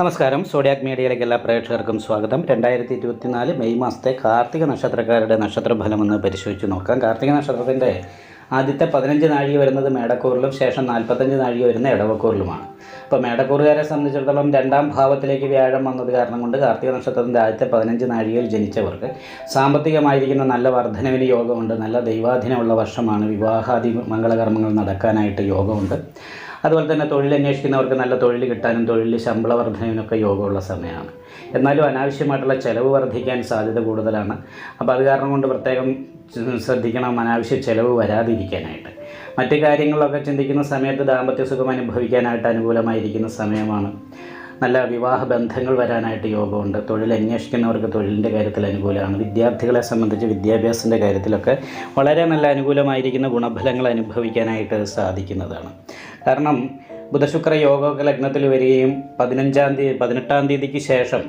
നമസ്കാരം. സോഡിയാക് മീഡിയയിലേക്ക് എല്ലാ പ്രേക്ഷകർക്കും സ്വാഗതം. രണ്ടായിരത്തി ഇരുപത്തിനാല് മെയ് മാസത്തെ കാർത്തിക നക്ഷത്രക്കാരുടെ നക്ഷത്രഫലം ഒന്ന് പരിശോധിച്ച് നോക്കാം. കാർത്തിക നക്ഷത്രത്തിന്റെ ആദ്യത്തെ പതിനഞ്ച് നാഴിക വരുന്നത് മേടക്കൂറിലും ശേഷം നാൽപ്പത്തഞ്ച് നാഴിക വരുന്ന ഇടവക്കൂറിലുമാണ് അപ്പോൾ മേടക്കൂറുകാരെ സംബന്ധിച്ചിടത്തോളം രണ്ടാം ഭാവത്തിലേക്ക് വ്യാഴം വന്നത് കാരണം കൊണ്ട് കാർത്തിക നക്ഷത്രത്തിന്റെ ആദ്യത്തെ പതിനഞ്ച് നാഴികയിൽ ജനിച്ചവർക്ക് സാമ്പത്തികമായിരിക്കുന്ന നല്ല വർധനവിന് യോഗമുണ്ട്. നല്ല ദൈവാധീനമുള്ള വർഷമാണ്. വിവാഹാദി മംഗളകർമ്മങ്ങൾ നടക്കാനായിട്ട് യോഗമുണ്ട്. അതുപോലെ തന്നെ തൊഴിൽ അന്വേഷിക്കുന്നവർക്ക് നല്ല തൊഴിൽ കിട്ടാനും തൊഴിൽ ശമ്പള വർധനവിനൊക്കെ യോഗമുള്ള സമയമാണ്. എന്നാലും അനാവശ്യമായിട്ടുള്ള ചിലവ് വർദ്ധിക്കാൻ സാധ്യത കൂടുതലാണ്. അപ്പോൾ അത് കാരണം കൊണ്ട് പ്രത്യേകം ശ്രദ്ധിക്കണം അനാവശ്യ ചിലവ് വരാതിരിക്കാനായിട്ട്. മറ്റു കാര്യങ്ങളൊക്കെ ചിന്തിക്കുന്ന സമയത്ത് ദാമ്പത്യ സുഖം അനുഭവിക്കാനായിട്ട് അനുകൂലമായിരിക്കുന്ന സമയമാണ്. നല്ല വിവാഹ ബന്ധങ്ങൾ വരാനായിട്ട് യോഗമുണ്ട്. തൊഴിൽ അന്വേഷിക്കുന്നവർക്ക് തൊഴിലിന്റെ കാര്യത്തിൽ അനുകൂലമാണ്. വിദ്യാർത്ഥികളെ സംബന്ധിച്ച് വിദ്യാഭ്യാസത്തിന്റെ കാര്യത്തിലൊക്കെ വളരെ നല്ല അനുകൂലമായിരിക്കുന്ന ഗുണഫലങ്ങൾ അനുഭവിക്കാനായിട്ട് സാധിക്കുന്നതാണ്. കാരണം ബുധശുക്ര യോഗ ലഗ്നത്തിൽ വരികയും പതിനഞ്ചാം തീയതി പതിനെട്ടാം തീയതിക്ക് ശേഷം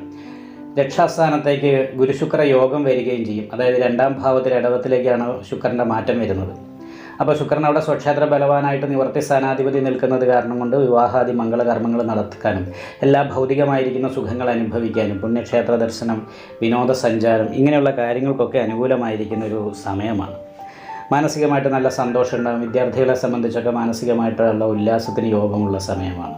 രക്ഷാസ്ഥാനത്തേക്ക് ഗുരുശുക്ര യോഗം വരികയും ചെയ്യും. അതായത് രണ്ടാം ഭാവത്തിൽ ഇടവത്തിലേക്കാണ് ശുക്രന്റെ മാറ്റം വരുന്നത്. അപ്പോൾ ശുക്രൻ അവിടെ സ്വക്ഷേത്ര ബലവാനായിട്ട് നിവർത്തി സ്ഥാനാധിപതി നിൽക്കുന്നത് കാരണം കൊണ്ട് വിവാഹാദി മംഗളകർമ്മങ്ങൾ നടത്താനും എല്ലാ ഭൗതികമായിരിക്കുന്ന സുഖങ്ങൾ അനുഭവിക്കാനും പുണ്യക്ഷേത്ര ദർശനം വിനോദസഞ്ചാരം ഇങ്ങനെയുള്ള കാര്യങ്ങൾക്കൊക്കെ അനുകൂലമായിരിക്കുന്ന ഒരു സമയമാണ്. മാനസികമായിട്ട് നല്ല സന്തോഷം ഉണ്ടാകും വിദ്യാർത്ഥികളെ സംബന്ധിച്ചൊക്കെ മാനസികമായിട്ടുള്ള ഉല്ലാസത്തിന് യോഗമുള്ള സമയമാണ്.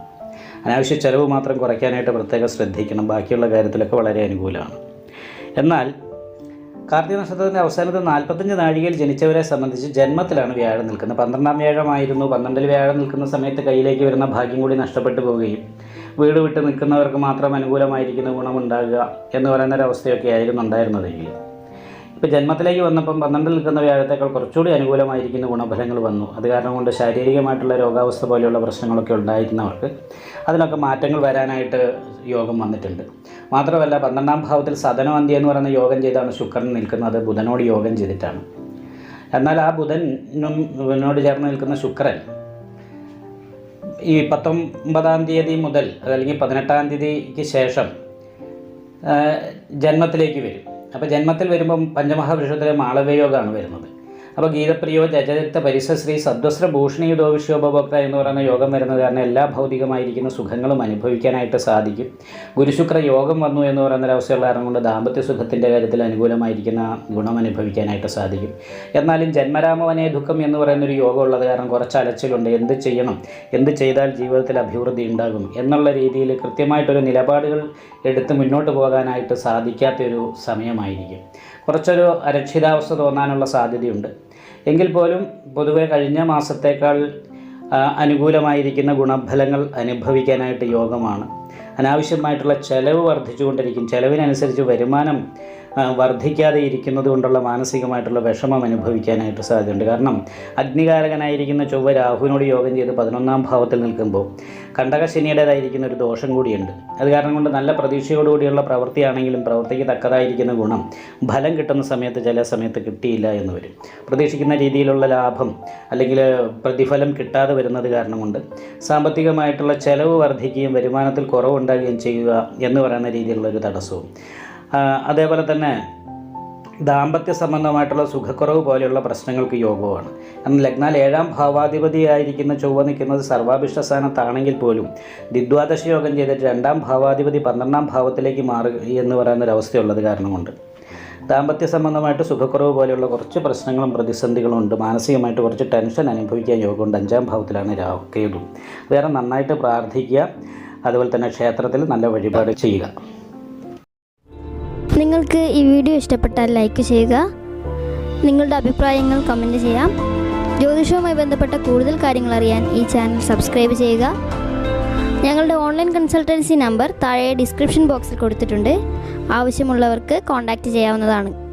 അനാവശ്യ ചിലവ് മാത്രം കുറയ്ക്കാനായിട്ട് പ്രത്യേകം ശ്രദ്ധിക്കണം. ബാക്കിയുള്ള കാര്യത്തിലൊക്കെ വളരെ അനുകൂലമാണ്. എന്നാൽ കാർത്തിക നക്ഷത്രത്തിന്റെ അവസാനത്തെ നാൽപ്പത്തഞ്ച് നാഴികയിൽ ജനിച്ചവരെ സംബന്ധിച്ച് ജന്മത്തിലാണ് വ്യാഴം നിൽക്കുന്നത്. പന്ത്രണ്ടാം വ്യാഴമായിരുന്നു. പന്ത്രണ്ടിൽ വ്യാഴം നിൽക്കുന്ന സമയത്ത് കയ്യിലേക്ക് വരുന്ന ഭാഗ്യം കൂടി നഷ്ടപ്പെട്ടു പോവുകയും വീട് വിട്ട് നിൽക്കുന്നവർക്ക് മാത്രം അനുകൂലമായിരിക്കുന്ന ഗുണമുണ്ടാകുക എന്ന് പറയുന്ന അവസ്ഥയൊക്കെ ആയിരുന്നു ഉണ്ടായിരുന്നതെങ്കിൽ. ഇപ്പോൾ ജന്മത്തിലേക്ക് വന്നപ്പം പന്ത്രണ്ടിൽ നിൽക്കുന്ന വ്യാഴത്തേക്കാൾ കുറച്ചുകൂടി അനുകൂലമായിരിക്കുന്ന ഗുണഫലങ്ങൾ വന്നു. അത് കാരണം കൊണ്ട് ശാരീരികമായിട്ടുള്ള രോഗാവസ്ഥ പോലെയുള്ള പ്രശ്നങ്ങളൊക്കെ ഉണ്ടായിരുന്നവർക്ക് അതിനൊക്കെ മാറ്റങ്ങൾ വരാനായിട്ട് യോഗം വന്നിട്ടുണ്ട്. മാത്രമല്ല പന്ത്രണ്ടാം ഭാവത്തിൽ സദനവന്തി എന്ന് പറയുന്ന യോഗം ചെയ്താണ് ശുക്രൻ നിൽക്കുന്നത്. ബുധനോട് യോഗം ചെയ്തിട്ടാണ്. എന്നാൽ ആ ബുധനും ബുധനോട് ചേർന്ന് നിൽക്കുന്ന ശുക്രൻ ഈ പത്തൊമ്പതാം തീയതി മുതൽ അല്ലെങ്കിൽ പതിനെട്ടാം തീയതിക്ക് ശേഷം ജന്മത്തിലേക്ക് വരും. അപ്പോൾ ജന്മത്തിൽ വരുമ്പം പഞ്ചമഹാപുരുഷത്തിലെ മാളവയോഗമാണ് വരുന്നത്. അപ്പോൾ ഗീതപ്രിയോ ജജരിക്ത പരിസശ്രീ സദ്വസ്ത്ര ഭൂഷണിയുതോ വിശ്വോപഭോക്ത എന്ന് പറയുന്ന യോഗം വരുന്നത് കാരണം എല്ലാ ഭൗതികമായിരിക്കുന്ന സുഖങ്ങളും അനുഭവിക്കാനായിട്ട് സാധിക്കും. ഗുരുശുക്ര യോഗം വന്നു എന്ന് പറയുന്ന ഒരവസ്ഥയുള്ള കാരണം കൊണ്ട് ദാമ്പത്യ സുഖത്തിന്റെ കാര്യത്തിൽ അനുകൂലമായിരിക്കുന്ന ഗുണം അനുഭവിക്കാനായിട്ട് സാധിക്കും. എന്നാലും ജന്മരാമവനെ ദുഃഖം എന്ന് പറയുന്ന ഒരു യോഗം ഉള്ളത് കാരണം കുറച്ച് അലച്ചിലുണ്ട് എന്ത് ചെയ്യണം? എന്ത് ചെയ്താൽ ജീവിതത്തിൽ അഭിവൃദ്ധി ഉണ്ടാകും? എന്നുള്ള രീതിയിൽ കൃത്യമായിട്ടൊരു നിലപാടുകൾ എടുത്ത് മുന്നോട്ട് പോകാനായിട്ട് സാധിക്കാത്തൊരു സമയമായിരിക്കും. കുറച്ചൊരു അരക്ഷിതാവസ്ഥ തോന്നാനുള്ള സാധ്യതയുണ്ട്. എങ്കിൽ പോലും പൊതുവെ കഴിഞ്ഞ മാസത്തേക്കാൾ അനുകൂലമായിരിക്കുന്ന ഗുണഫലങ്ങൾ അനുഭവിക്കാനായിട്ട് യോഗമാണ്. അനാവശ്യമായിട്ടുള്ള ചെലവ് വർദ്ധിച്ചുകൊണ്ടിരിക്കും. ചെലവിനനുസരിച്ച് വരുമാനം വർദ്ധിക്കാതെ ഇരിക്കുന്നത് കൊണ്ടുള്ള മാനസികമായിട്ടുള്ള വിഷമം അനുഭവിക്കാനായിട്ട് സാധ്യതയുണ്ട്. കാരണം അഗ്നികാരകനായിരിക്കുന്ന ചൊവ്വ രാഹുവിനോട് യോഗം ചെയ്ത് പതിനൊന്നാം ഭാവത്തിൽ നിൽക്കുമ്പോൾ കണ്ടക ശനിയുടേതായിരിക്കുന്ന ഒരു ദോഷം കൂടിയുണ്ട്. അത് കാരണം കൊണ്ട് നല്ല പ്രതീക്ഷയോടുകൂടിയുള്ള പ്രവൃത്തിയാണെങ്കിലും പ്രവൃത്തിക്ക് തക്കതായിരിക്കുന്ന ഗുണം ഫലം കിട്ടുന്ന സമയത്ത് ചില സമയത്ത് കിട്ടിയില്ല എന്ന് വരും. പ്രതീക്ഷിക്കുന്ന രീതിയിലുള്ള ലാഭം അല്ലെങ്കിൽ പ്രതിഫലം കിട്ടാതെ വരുന്നത് കാരണം കൊണ്ട് സാമ്പത്തികമായിട്ടുള്ള ചെലവ് വർദ്ധിക്കുകയും വരുമാനത്തിൽ കുറവുണ്ടാകുകയും ചെയ്യുക എന്ന് പറയുന്ന രീതിയിലുള്ള ഒരു തടസ്സവും അതേപോലെ തന്നെ ദാമ്പത്യ സംബന്ധമായിട്ടുള്ള സുഖക്കുറവ് പോലെയുള്ള പ്രശ്നങ്ങൾക്ക് യോഗമാണ് കാരണം ലഗ്നാൽ ഏഴാം ഭാവാധിപതിയായിരിക്കുന്ന ചൊവ്വ നിൽക്കുന്നത് സർവാഭിഷ്ട സ്ഥാനത്താണെങ്കിൽ പോലും ദ്വിദ്വാദശ യോഗം ചെയ്തിട്ട് രണ്ടാം ഭാവാധിപതി പന്ത്രണ്ടാം ഭാവത്തിലേക്ക് മാറുക എന്ന് പറയുന്ന ഒരു അവസ്ഥയുള്ളത് കാരണം ദാമ്പത്യ സംബന്ധമായിട്ട് സുഖക്കുറവ് പോലെയുള്ള കുറച്ച് പ്രശ്നങ്ങളും പ്രതിസന്ധികളും ഉണ്ട് മാനസികമായിട്ട് കുറച്ച് ടെൻഷൻ അനുഭവിക്കാൻ യോഗമുണ്ട്. അഞ്ചാം ഭാവത്തിലാണ് രാഹു കേതു. വേറെ നന്നായിട്ട് പ്രാർത്ഥിക്കുക. അതുപോലെ തന്നെ ക്ഷേത്രത്തിൽ നല്ല വഴിപാട് ചെയ്യുക. നിങ്ങൾക്ക് ഈ വീഡിയോ ഇഷ്ടപ്പെട്ടാൽ ലൈക്ക് ചെയ്യുക. നിങ്ങളുടെ അഭിപ്രായങ്ങൾ കമന്റ് ചെയ്യാം. ജ്യോതിഷവുമായി ബന്ധപ്പെട്ട കൂടുതൽ കാര്യങ്ങൾ അറിയാൻ ഈ ചാനൽ സബ്സ്ക്രൈബ് ചെയ്യുക. ഞങ്ങളുടെ ഓൺലൈൻ കൺസൾട്ടൻസി നമ്പർ താഴെ ഡിസ്ക്രിപ്ഷൻ ബോക്സിൽ കൊടുത്തിട്ടുണ്ട്. ആവശ്യമുള്ളവർക്ക് കോൺടാക്റ്റ് ചെയ്യാവുന്നതാണ്.